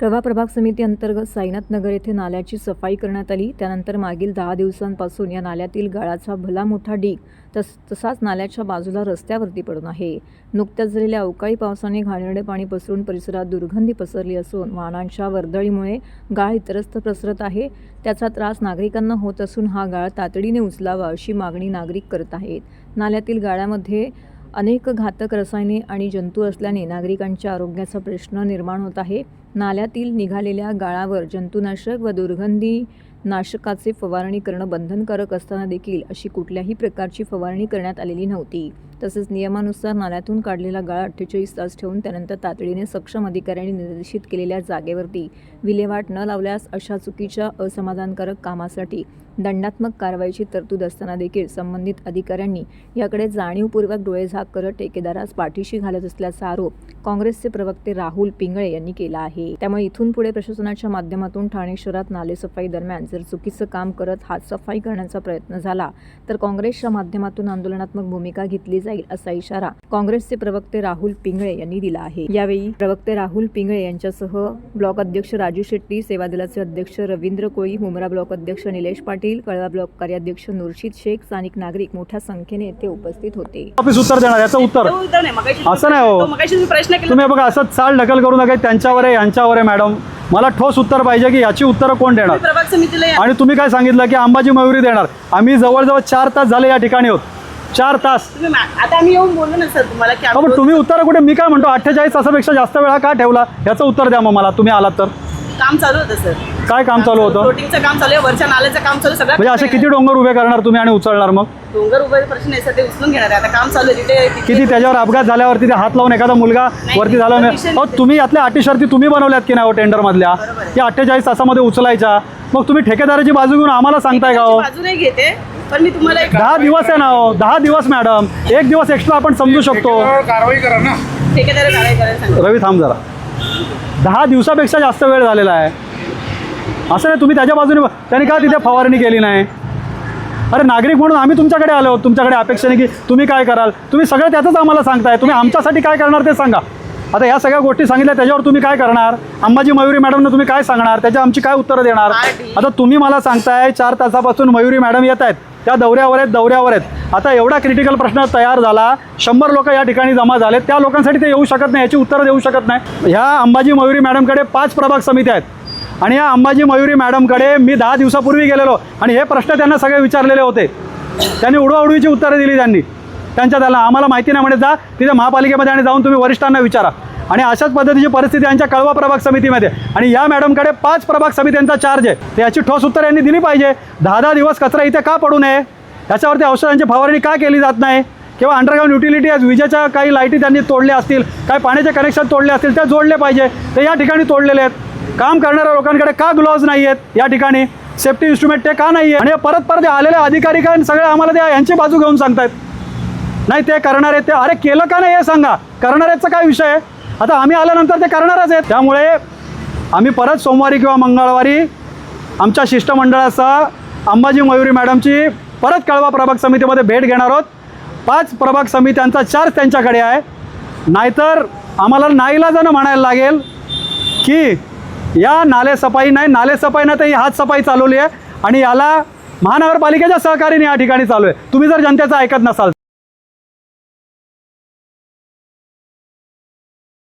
प्रभा प्रभाग समिती अंतर्गत साईनाथ नगर येथे नाल्याची सफाई करण्यात आली. त्यानंतर मागील दहा दिवसांपासून या नाल्यातील गाळाचा भला मोठा ढीग तस तसाच नाल्याच्या बाजूला रस्त्यावरती पडून आहे. नुकत्याच झालेल्या अवकाळी पावसाने घाणेरडे पाणी पसरून परिसरात दुर्गंधी पसरली असून वाहनांच्या वर्दळीमुळे गाळ इतरस्त पसरत आहे. त्याचा त्रास नागरिकांना होत असून हा गाळ तातडीने उचलावा अशी मागणी नागरिक करत आहेत. नाल्यातील गाळ्यामध्ये अनेक घातक रसायने आणि जंतू असल्याने नागरिकांच्या आरोग्याचा प्रश्न निर्माण होत आहे. नाल्यातील निघालेल्या गाळावर जंतुनाशक व दुर्गंधी नाशकाचे फवारणी करणं बंधनकारक असताना देखील अशी कुठल्याही प्रकारची फवारणी करण्यात आलेली नव्हती. तसेच नियमानुसार नाल्यातून काढलेला गाळा अठ्ठेचाळीस तास ठेवून त्यानंतर तातडीने सक्षम अधिकाऱ्यांनी निर्देशित केलेल्या जागेवरती विल्हेवाट न लावल्यास अशा चुकीच्या असमाधानकारक कामासाठी दंडात्मक कारवाईची तरतूद असताना देखील संबंधित अधिकाऱ्यांनी याकडे जाणीवपूर्वक डोळेझाक करत ठेकेदारास पाठीशी घालत असल्याचा आरोप काँग्रेसचे प्रवक्ते राहुल पिंगळे यांनी केला आहे. त्यामुळे इथून पुढे प्रशासनाच्या माध्यमातून ठाणे शहरात नालेसफाई दरम्यान जर चुकीचं काम करत हातसफाई करण्याचा प्रयत्न झाला तर काँग्रेसच्या माध्यमातून आंदोलनात्मक भूमिका घेतली जाईल. असा इशारा काँग्रेसचे प्रवक्ते राहुल पिंगळे यांनी दिला आहे. यावेळी प्रवक्ते राहुल पिंगळे यांच्यासह ब्लॉक अध्यक्ष राजू शेट्टी सेवा दलाचे अध्यक्ष रवींद्र कोळी मुंब्रा ब्लॉक अध्यक्ष निलेश पाटील कळवा ब्लॉक कार्याध्यक्ष नुरशीद शेख स्थानिक नागरिक मोठ्या संख्येने येथे उपस्थित होते. ऑफिस उत्तर देणार याचं उत्तर. असं नाही हो. तो मगाशी तुम्ही प्रश्न केला. तुम्ही बघा असं चाल ढकल करू नका त्यांच्यावर आहे यांच्यावर आहे मॅडम. मला ठोस उत्तर पाहिजे की याची उत्तरं कोण देणार. आणि तुम्ही काय सांगितलं की अंबाजी मयुरी देणार? आम्ही जवळजवळ चार तास झाले या ठिकाणी होत चार तास. तुम्ही मा- आता आम्ही येऊन बोललो ना सर तुम्हाला की हा, आम्ही पण तुम्ही उत्तर कुठे मी काय म्हणतो अठ्ठेचाळीस तासापेक्षा जास्त वेळा का ठेवला? याचं उत्तर द्या मग मला. तुम्ही आलात तर. काम चालू होतं सर. काय काम चालू होतं? प्रोटीनचं काम चालू आहे वरच्या नाल्याचं काम चालू आहे, सगळं म्हणजे असे किती डोंगर उभे करणार तुम्ही आणि उचलणार मग? डोंगर उभे प्रश्न आहे सर ते उचलून घेणार आहे. आता काम चालू आहे तिथे तिथे- किती त्याच्यावर अपघात झाल्यावरती ते हात लावून एखादा मुलगा वरती झाला नाही. अहो, तुम्ही यातल्या अटी शर्ती तुम्ही बनवल्यात की नाही हो टेंडरमधल्या? बरोबर आहे. की अठ्ठेचाळीस तासामध्ये उचलायच्या. मग तुम्ही ठेकेदाराची बाजू घेऊन आम्हाला सांगताय का हो? बाजू नाही घेते. पण मी तुम्हाला एक दहा दिवस आहे ना हो दहा दिवस मॅडम. एक दिवस एक्स्ट्रा आपण समजू शकतो. कारवाई करा ना ठेकेदार कारवाई करायला रवी थांब जरा. दहा दिवसापेक्षा जास्त वेळ झालेला आहे. असं नाही तुम्ही त्याच्या बाजूने त्यांनी का तिथे फवारणी केली नाही? अरे नागरिक म्हणून आम्ही तुमच्याकडे आलो. आहोत तुमच्याकडे अपेक्षेने की तुम्ही काय कराल? तुम्ही सगळं त्याचंच आम्हाला सांगताय. तुम्ही आमच्यासाठी काय करणार ते सांगा. आता या सगळ्या गोष्टी सांगितल्या त्याच्यावर तुम्ही काय करणार? अंबाजी मयुरी मॅडमनं तुम्ही काय सांगणार? त्याच्या आमची काय उत्तरं देणार. आता तुम्ही मला सांगताय चार तासापासून मयुरी मॅडम येत आहेत. त्या दौऱ्यावर आहेत दौऱ्यावर आहेत. आता एवढा क्रिटिकल प्रश्न तयार झाला शंभर लोक या ठिकाणी जमा झाले त्या लोकांसाठी ते येऊ शकत नाही याची उत्तरं देऊ शकत नाही. ह्या अंबाजी मयुरी मॅडमकडे पाच प्रभाग समित्या आहेत. आणि या अंबाजी मयुरी मॅडमकडे मी दहा दिवसापूर्वी गेलेलो आणि हे प्रश्न त्यांना सगळे विचारलेले होते. त्यांनी उडवाउडवीची उत्तरं दिली त्यांनी. त्यांच्या त्याला आम्हाला माहिती नाही म्हणे जा तिथे महापालिकेमध्ये आणि जाऊन तुम्ही वरिष्ठांना विचारा. आणि अशाच पद्धतीची परिस्थिती यांच्या कळवा प्रभाग समितीमध्ये. आणि या मॅडमकडे पाच प्रभाग समित्यांचा चार्ज आहे. तर याची ठोस उत्तर यांनी दिली पाहिजे. दहा दहा दिवस कचरा इथे का पडू नये? याच्यावरती औषधांची फवारणी का केली जात नाही? किंवा अंडरग्राऊंड युटिलिटी आज विजेच्या काही लाईटी त्यांनी तोडल्या असतील काही पाण्याचे कनेक्शन तोडले असतील त्या जोडले पाहिजे. ते या ठिकाणी तोडलेले आहेत. काम करणाऱ्या लोकांकडे का ग्लोव्ज नाही आहेत? या ठिकाणी. सेफ्टी इन्स्ट्रुमेंट ते का नाही आहे आणि परत परत आलेले अधिकारी काय सगळे आम्हाला त्या यांची बाजू घेऊन सांगतायत. नाही ते करणार ते. अरे केलं का नाही हे सांगा. करणाऱ्याचा काय विषय आहे? आता आम्ही आल्यानंतर ते करणारच आहेत. त्यामुळे आम्ही परत सोमवारी किंवा मंगळवारी आमच्या शिष्टमंडळासह अंबाजी मयुरी मॅडमची परत कळवा प्रभाग समितीमध्ये भेट घेणार आहोत. पाच प्रभाग समित्यांचा चार्ज त्यांच्याकडे आहे. नाहीतर आम्हाला नाईलाजानं म्हणायला लागेल की या नालेसफाई नाही नालेसफाई नाही तर ही हात सफाई चालवली आहे आणि याला महानगरपालिकेच्या सहकार्याने या ठिकाणी चालू आहे. तुम्ही जर जनतेचं ऐकत नसाल